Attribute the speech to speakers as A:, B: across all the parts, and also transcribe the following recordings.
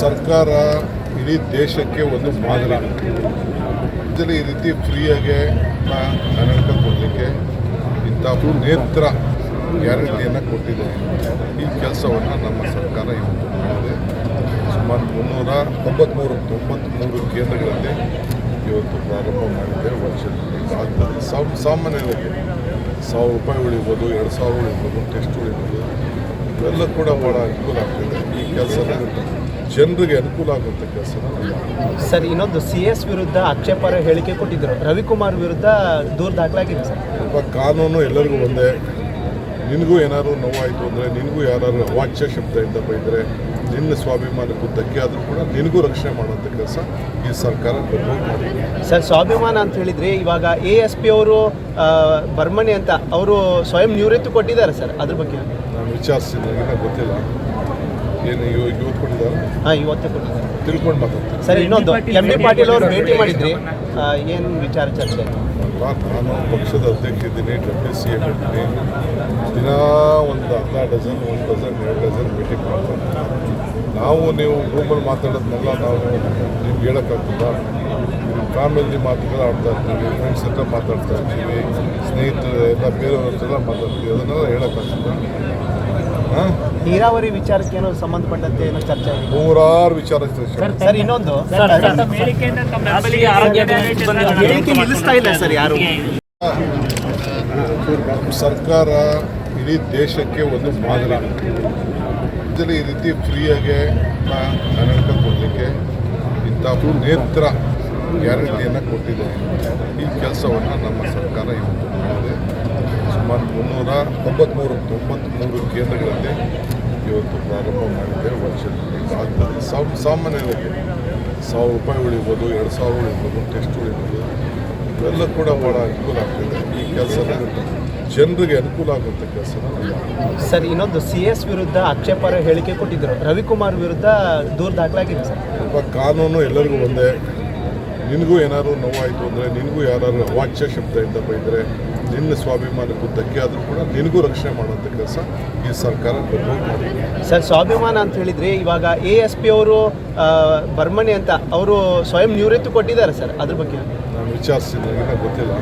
A: ಸರ್ಕಾರ ಇಡೀ ದೇಶಕ್ಕೆ ಒಂದು ಮಾದರಿ. ಇದರಲ್ಲಿ ಈ ರೀತಿ ಫ್ರೀಯಾಗೆ ಕನ್ನಡಕ ಕೊಡಲಿಕ್ಕೆ ಇಂಥ ನೇತ್ರ ಗ್ಯಾರಂಟಿಯನ್ನು ಕೊಟ್ಟಿದೆ. ಈ ಕೆಲಸವನ್ನು ನಮ್ಮ ಸರ್ಕಾರ ಇವತ್ತು ಮಾಡಿದೆ. ಸುಮಾರು ಮುನ್ನೂರ ತೊಂಬತ್ತ್ಮೂರು ತೊಂಬತ್ತ್ಮೂರು ಕೇಂದ್ರಗಳಲ್ಲಿ ಇವತ್ತು ಪ್ರಾರಂಭ ಮಾಡಿದೆ ವರ್ಷದಲ್ಲಿ. ಸಾಮಾನ್ಯವಾಗಿ ಸಾವಿರ ರೂಪಾಯಿ ಉಳಿಬೋದು, ಎರಡು ಸಾವಿರ ಉಳಿಬೋದು, ಟೆಸ್ಟ್ ಉಳಿಬೋದು. ಇವೆಲ್ಲ ಕೂಡ ಭಾಳ ಅನುಕೂಲ ಆಗ್ತಿದೆ. ಈ ಕೆಲಸ ಜನರಿಗೆ ಅನುಕೂಲ ಆಗುವಂಥ ಕೆಲಸ
B: ಸರ್ ಇನ್ನೊಂದು ಸಿ ಎಸ್ ವಿರುದ್ಧ ಆಕ್ಷೇಪರ ಹೇಳಿಕೆ ಕೊಟ್ಟಿದ್ದರು ರವಿಕುಮಾರ್ ವಿರುದ್ಧ ದೂರು ದಾಖಲಾಗಿದೆ ಸರ್.
A: ಒಬ್ಬ ಕಾನೂನು ಎಲ್ಲರಿಗೂ ಒಂದೇ. ನಿನಗೂ ಏನಾದ್ರು ನೋವಾಯಿತು ಅಂದರೆ ನಿನಗೂ ಯಾರಾದ್ರು ಅವಾಚ್ಯ ಶಬ್ದದಿಂದ ಬೈದರೆ ನಿನ್ನ ಸ್ವಾಭಿಮಾನಕ್ಕೂ ಧಕ್ಕೆ ಆದರೂ ಕೂಡ ನಿನಗೂ ರಕ್ಷಣೆ ಮಾಡುವಂಥ ಕೆಲಸ ಈ ಸರ್ಕಾರ
B: ಸರ್ ಸ್ವಾಭಿಮಾನ ಅಂತ ಹೇಳಿದ್ರೆ ಇವಾಗ ಎ ಎಸ್ ಪಿ ಅವರು ಬರ್ಮಣಿ ಅಂತ ಅವರು ಸ್ವಯಂ ನಿವೃತ್ತಿ ಕೊಟ್ಟಿದ್ದಾರೆ ಸರ್ ಅದ್ರ ಬಗ್ಗೆ.
A: ನಾನು ವಿಚಾರಿಸಿ ನನಗೇನೋ ಗೊತ್ತಿಲ್ಲ. ಏನು ಇವತ್ತು ಕೊಟ್ಟಿದ್ದಾರೆ?
B: ಹಾಂ ಇವತ್ತೇ ಕೊಟ್ಟಿದ್ದಾರೆ.
A: ತಿಳ್ಕೊಂಡು ಮಾತಾಡ್ತೀನಿ.
B: ಸರ್ ಇನ್ನೊಂದು ಎಂ ಡಿ ಪಾಟೀಲ್ ಅವರು ಭೇಟಿ ಮಾಡಿದ್ರಿ ಏನು ವಿಚಾರ ಚರ್ಚೆ
A: ನಾನು ಪಕ್ಷದ ಅಧ್ಯಕ್ಷ ಇದ್ದೀನಿ ಡೆಪ್ಟಿ ಸಿ ಎಂ ಇದ್ದೀನಿ ದಿನ ಒಂದು ಅರ್ಧ ಡಜನ್ ಒಂದು ಡಜನ್ ಎರಡು ಡಜನ್ ಮೀಟಿಂಗ್ ಮಾಡ್ತಾರೆ ನಾವು ನೀವು ರೂಮಲ್ಲಿ ಮಾತಾಡೋದನ್ನೆಲ್ಲ ನಾವು ನಿಮ್ಗೆ ಹೇಳೋಕ್ಕಾಗ್ತದ ಫ್ಯಾಮಿಲಿ ಮಾತುಗಳು ಆಡ್ತಾ ಇರ್ತೀವಿ ಫ್ರೆಂಡ್ಸ್ ಹತ್ರ ಮಾತಾಡ್ತಾ ಇರ್ತೀವಿ ಸ್ನೇಹಿತರು ಎಲ್ಲ ಬೇರೆಯವ್ರ ಹತ್ರ ಮಾತಾಡ್ತೀವಿ ಅದನ್ನೆಲ್ಲ ಹೇಳೋಕ್ಕಾಗ್ತದ ಹಾಂ
B: ನೀರಾವರಿ ವಿಚಾರಕ್ಕೆ ಏನೋ ಸಂಬಂಧಪಟ್ಟಂತೆ ಏನೋ ಚರ್ಚೆ
A: ನೂರಾರು ವಿಚಾರ ಚರ್ಚೆ
B: ಸರ್ ಇನ್ನೊಂದು ನಿಲ್ಲಿಸ್ತಾ ಇಲ್ಲ ಸರ್ ಯಾರು?
A: ಸರ್ಕಾರ ಇಡೀ ದೇಶಕ್ಕೆ ಒಂದು ಮಾದರಿ. ಇದರಲ್ಲಿ ಈ ರೀತಿ ಫ್ರೀಯಾಗೆ ಕರ್ನಾಟಕ ಕೊಡಲಿಕ್ಕೆ ಇಂಥ ನೇತ್ರ ಗ್ಯಾರಂಟಿಯನ್ನು ಕೊಟ್ಟಿದೆ. ಈ ಕೆಲಸವನ್ನು ನಮ್ಮ ಸರ್ಕಾರ ಇವತ್ತು ಮಾಡಿದೆ ಸುಮಾರು ಮುನ್ನೂರ ತೊಂಬತ್ತ್ಮೂರು ತೊಂಬತ್ತ್ಮೂರು ಕೇಂದ್ರಗಳಲ್ಲಿ ಇವತ್ತು ಪ್ರಾರಂಭ ಮಾಡಿದೆ ವರ್ಷದಲ್ಲಿ ಸಾಮ್ ಸಾಮಾನ್ಯವಾಗಿ ಸಾವಿರ ರೂಪಾಯಿ ಉಳಿಬೋದು ಎರಡು ಸಾವಿರ ಉಳಿಬೋದು ಟೆಸ್ಟ್ ಉಳಿಬೋದು ಇವೆಲ್ಲ ಕೂಡ ಭಾಳ ಅನುಕೂಲ ಆಗ್ತಿದೆ. ಈ ಕೆಲಸನ ಜನರಿಗೆ ಅನುಕೂಲ ಆಗುವಂಥ ಕೆಲಸ
B: ಸರ್ ಇನ್ನೊಂದು ಸಿ ಎಸ್ ವಿರುದ್ಧ ಆಕ್ಷೇಪಾರ್ಹ ಹೇಳಿಕೆ ಕೊಟ್ಟಿದ್ದರು ರವಿಕುಮಾರ್ ವಿರುದ್ಧ ದೂರು ದಾಖಲಾಗಿದೆ ಸರ್.
A: ಇವಾಗ ಕಾನೂನು ಎಲ್ಲರಿಗೂ ಒಂದೇ. ನಿನಗೂ ಏನಾದ್ರು ನೋವಾಯಿತು ಅಂದರೆ ನಿನಗೂ ಯಾರು ಶಬ್ದ ಶಬ್ದದಿಂದ ಬೈದರೆ ನಿನ್ನ ಸ್ವಾಭಿಮಾನಕ್ಕೂ ಧಕ್ಕೆ ಆದರೂ ಕೂಡ ನಿನಗೂ ರಕ್ಷಣೆ ಮಾಡುವಂಥ ಕೆಲಸ ಈ ಸರ್ಕಾರ
B: ಸರ್ ಸ್ವಾಭಿಮಾನ ಅಂತ ಹೇಳಿದ್ರೆ ಇವಾಗ ಎ ಎಸ್ ಪಿ ಅವರು ಬರ್ಮಣಿ ಅಂತ ಅವರು ಸ್ವಯಂ ನಿವೃತ್ತಿ ಕೊಟ್ಟಿದ್ದಾರೆ ಸರ್ ಅದ್ರ ಬಗ್ಗೆ.
A: ನಾನು ನನಗೇನೋ ಗೊತ್ತಿಲ್ಲ.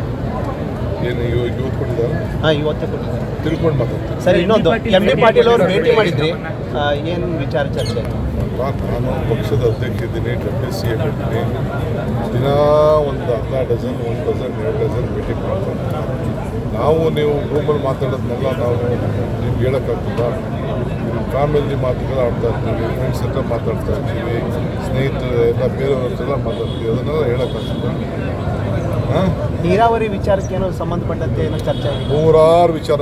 A: ಏನು ಇವತ್ತು ಕೊಟ್ಟಿದ್ದಾರೆ
B: ಹಾಂ ಇವತ್ತೇ ಕೊಟ್ಟಿದ್ದಾರೆ.
A: ತಿಳ್ಕೊಂಡು ಮಾತಾಡ್ತೀನಿ.
B: ಸರ್ ಇನ್ನೊಂದು ಎಂ ಡಿ ಪಾಟೀಲ್ ಅವರು ಭೇಟಿ ಮಾಡಿದ್ರಿ ಏನು ವಿಚಾರ ಚರ್ಚೆ?
A: ಅಲ್ವಾ ನಾನು ಪಕ್ಷದ ಅಧ್ಯಕ್ಷ ಇದ್ದೀನಿ ಡೆಪ್ಟಿ ಸಿ ಎಂ ಇದ್ದೀನಿ ದಿನ ಒಂದು ಅರ್ಧ ಡಜನ್ ಒಂದು ಡಜನ್ ಎರಡು ಡಜನ್ ಮೀಟಿಂಗ್ ಮಾಡ್ತಾರೆ ನಾವು ನೀವು ರೂಮಲ್ಲಿ ಮಾತಾಡೋದನ್ನೆಲ್ಲ ನಾವು ನಿಮ್ಗೆ ಹೇಳೋಕ್ಕಾಗ್ತದ? ಫ್ಯಾಮಿಲಿ ಮಾತುಗಳು ಆಡ್ತಾ ಇರ್ತೀವಿ ಫ್ರೆಂಡ್ಸ್ ಹತ್ರ ಮಾತಾಡ್ತಾ ಇರ್ತೀವಿ ಸ್ನೇಹಿತರು ಎಲ್ಲ ಬೇರೆಯವ್ರ ಹತ್ರ ಮಾತಾಡ್ತೀವಿ, ಅದನ್ನೆಲ್ಲ ಹೇಳೋಕ್ಕಾಗ್ತದ? ಹಾಂ?
B: ನೀರಾವರಿ ವಿಚಾರಕ್ಕೆ ಏನೋ ಸಂಬಂಧಪಟ್ಟಂತೆ ಏನೋ ಚರ್ಚೆ ಆಗಿದೆ.
A: ನೂರಾರು ವಿಚಾರ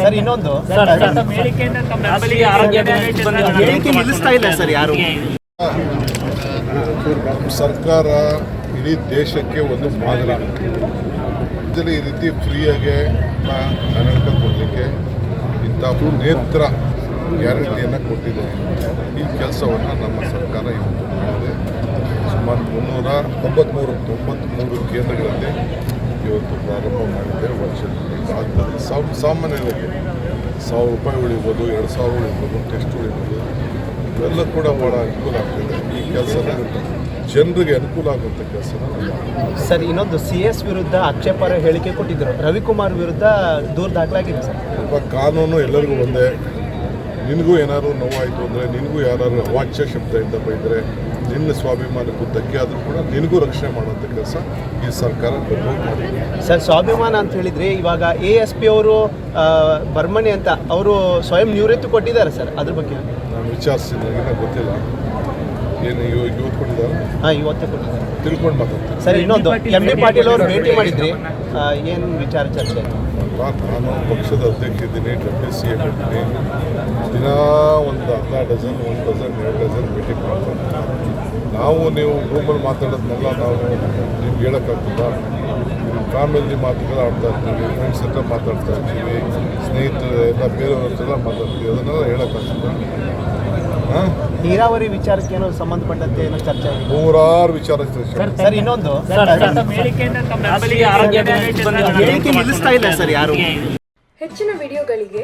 B: ಸರ್. ಇನ್ನೊಂದು. ಹೇಳಿಕೆ ನಿಲ್ಲಿಸ್ತಾ ಇಲ್ಲ ಸರ್ ಯಾರು?
A: ಸರ್ಕಾರ ಇಡೀ ದೇಶಕ್ಕೆ ಒಂದು ಮಾದರಿ. ಇದರಲ್ಲಿ ಈ ರೀತಿ ಫ್ರೀಯಾಗಿ ಕನ್ನಡಕ ಕೊಡಲಿಕ್ಕೆ ಇಂಥ ನೇತ್ರ ಗ್ಯಾರಂಟಿಯನ್ನು ಕೊಟ್ಟಿದೆ. ಈ ಕೆಲಸವನ್ನು ನಮ್ಮ ಸರ್ಕಾರ ಇವತ್ತು ಮಾಡಿದೆ. ಸುಮಾರು ಮುನ್ನೂರ ತೊಂಬತ್ತ್ಮೂರು ತೊಂಬತ್ತ್ಮೂರು ಕೇಂದ್ರಗಳಲ್ಲಿ ಇವತ್ತು ಪ್ರಾರಂಭ ಮಾಡಿದೆ ವರ್ಷದಲ್ಲಿ ಸಾಮ್ ಸಾಮಾನ್ಯವಾಗಿ ಸಾವಿರ ರೂಪಾಯಿ ಉಳಿಬೋದು ಎರಡು ಸಾವಿರ ಉಳಿಬೋದು ಟೆಸ್ಟ್ ಉಳಿಬೋದು ಇವೆಲ್ಲ ಕೂಡ ಭಾಳ ಅನುಕೂಲ ಆಗ್ತಿದೆ. ಈ ಕೆಲಸನ ಜನರಿಗೆ ಅನುಕೂಲ ಆಗುವಂಥ ಕೆಲಸ
B: ಸರ್ ಇನ್ನೊಂದು ಸಿ ಎಸ್ ವಿರುದ್ಧ ಆಕ್ಷೇಪಾರ್ಹ ಹೇಳಿಕೆ ಕೊಟ್ಟಿದ್ದರು ರವಿಕುಮಾರ್ ವಿರುದ್ಧ ದೂರು ದಾಖಲಾಗಿದೆ ಸರ್.
A: ಒಬ್ಬ ಕಾನೂನು ಎಲ್ಲರಿಗೂ ಒಂದೇ. ನಿನಗೂ ಏನಾದ್ರು ನೋವಾಯಿತು ಅಂದರೆ ನಿನಗೂ ಯಾರಾದ್ರೂ ಅವಾಚ್ಯ ಶಬ್ದದಿಂದ ಬೈದರೆ ನಿನ್ನ ಸ್ವಾಭಿಮಾನಕ್ಕೂ ಧಕ್ಕೆ ಆದರೂ ಕೂಡ ನಿನಗೂ ರಕ್ಷಣೆ ಮಾಡುವಂಥ ಕೆಲಸ ಈ ಸರ್ಕಾರ
B: ಸರ್ ಸ್ವಾಭಿಮಾನ ಅಂತ ಹೇಳಿದ್ರೆ ಇವಾಗ ಎ ಎಸ್ ಪಿ ಅವರು ಬರ್ಮಣಿ ಅಂತ ಅವರು ಸ್ವಯಂ ನಿವೃತ್ತಿ ಕೊಟ್ಟಿದ್ದಾರೆ ಸರ್ ಅದ್ರ ಬಗ್ಗೆ.
A: ನಾನು ವಿಚಾರಿಸಿ ನನಗೇನೋ ಗೊತ್ತಿಲ್ಲ. ಏನು ಇವಾಗ ಇವತ್ತು ಕೊಟ್ಟಿದ್ದಾರೆ
B: ಹಾಂ ಇವತ್ತೇ ಕೊಟ್ಟಿದ್ದಾರೆ.
A: ತಿಳ್ಕೊಂಡು ಮಾತಾಡ್ತೀನಿ.
B: ಸರ್ ಇನ್ನೊಂದು ಎಂ ಡಿ ಪಾಟೀಲ್ ಅವರು ಭೇಟಿ ಮಾಡಿದ್ರಿ ಏನು ವಿಚಾರ ಚರ್ಚೆ?
A: ಅಲ್ವಾ ನಾನು ಪಕ್ಷದ ಅಧ್ಯಕ್ಷ ಇದ್ದೀನಿ ಡೆಪ್ಟಿ ಸಿ ಎಂ ಇದ್ದೀನಿ ದಿನ ಒಂದು ಅರ್ಧ ಡಜನ್ ಒಂದು ಡಜನ್ ಎರಡು ಡಜನ್ ಮೀಟಿಂಗ್ ಮಾಡ್ತಾರೆ ನಾವು ನೀವು ರೂಮಲ್ಲಿ ಮಾತಾಡೋದನ್ನೆಲ್ಲ ನಾವು ನಿಮ್ಗೆ ಹೇಳೋಕ್ಕಾಗ್ತದ? ಫ್ಯಾಮಿಲಿ ಮಾತುಗಳು ಆಡ್ತಾ ಇರ್ತೀವಿ ಫ್ರೆಂಡ್ಸ್ ಹತ್ರ ಮಾತಾಡ್ತಾ ಇರ್ತೀವಿ ಸ್ನೇಹಿತರು ಎಲ್ಲ ಬೇರೆಯವ್ರ ಹತ್ರ ಮಾತಾಡ್ತೀವಿ, ಅದನ್ನೆಲ್ಲ ಹೇಳೋಕ್ಕಾಗ್ತದ? ಹಾಂ?
B: ನೀರಾವರಿ ವಿಚಾರಕ್ಕೆ ಏನೋ ಸಂಬಂಧಪಟ್ಟಂತೆ ಏನೋ ಚರ್ಚೆ ಆಗಿದೆ?
A: ನೂರಾರು ವಿಚಾರ
B: ಸರ್. ಇನ್ನೊಂದು. ಹೇಳಿಕೆ ನಿಲ್ಲಿಸ್ತಾ ಇಲ್ಲ ಸರ್ ಯಾರು?
C: ಹೆಚ್ಚಿನ ವಿಡಿಯೋಗಳಿಗೆ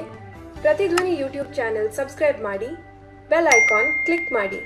C: ಪ್ರತಿಧ್ವನಿ ಯೂಟ್ಯೂಬ್ ಚಾನೆಲ್ ಸಬ್ಸ್ಕ್ರೈಬ್ ಮಾಡಿ ಬೆಲ್ ಐಕಾನ್ ಕ್ಲಿಕ್ ಮಾಡಿ.